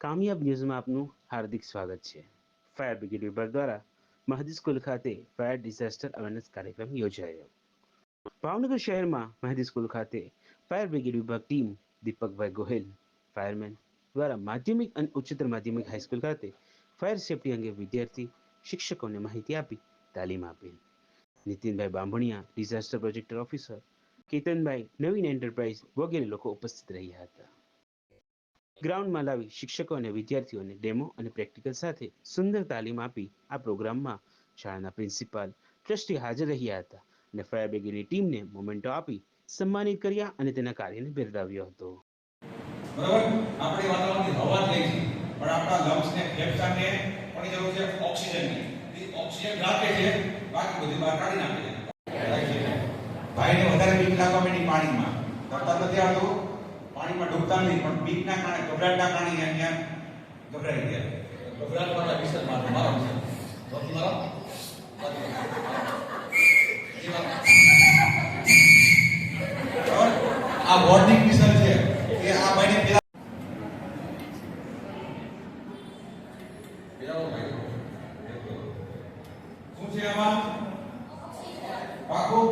કામયાબ ન્યૂઝમાં આપનું હાર્દિક સ્વાગત છે. ફાયર બ્રિગેડ વિભાગ દ્વારા મહદી સ્કૂલ ખાતે ફાયર ડિઝાસ્ટર અવેરનેસ કાર્યક્રમ યોજાયો. ભાવનગર શહેરમાં મહદી સ્કૂલ ખાતે ફાયર બ્રિગેડ વિભાગ ટીમ દીપકભાઈ ગોહિલ, ફાયરમેન દ્વારા માધ્યમિક અને ઉચ્ચતર માધ્યમિક હાઈસ્કૂલ ખાતે ફાયર સેફટી અંગે વિદ્યાર્થી શિક્ષકોને માહિતી આપી, તાલીમ આપી. Nitinbhai Bambhaniya, disaster projector officer, Ketanbhai Navin enterprise વગેરે લોકો ઉપસ્થિત રહ્યા હતા. ગ્રાઉન્ડમાં લાવી શિક્ષકો અને વિદ્યાર્થીઓને ડેમો અને પ્રેક્ટિકલ સાથે સુંદર તાલીમ આપી આ પ્રોગ્રામમાં શાળાના પ્રિન્સિપાલ ટ્રસ્ટી હાજર રહ્યા હતા અને ફાયર બ્રિગેડની ટીમને મોમેન્ટો આપી સન્માનિત કર્યા અને તેના કાર્યને બિરદાવ્યો હતો. બરાબર? આપણે વાતાવરણની હવા જ લઈ પણ આપણા લંગ્સને ફેફસાને પણ જરૂર છે? ઓક્સિજનની. એ ઓક્સિજન રાખે છે. બાકી બધી બહાર કાઢી નાખે છે. ભાઈને વધારે બીક લાગવા માંડી પાણીમાં. તરતા નથી આવતું પાણીમાં ડૂબતા નહીં પણ બીકના કારણે ગભરાટના કારણે અહીંયા ગભરાઈ ગયા ગભરાટ મારા વિસર મારો મારો વિસર મારો આ વોર્નિંગ વિસર છે કે આ મહિને પેલા શું છે આમાં પાકું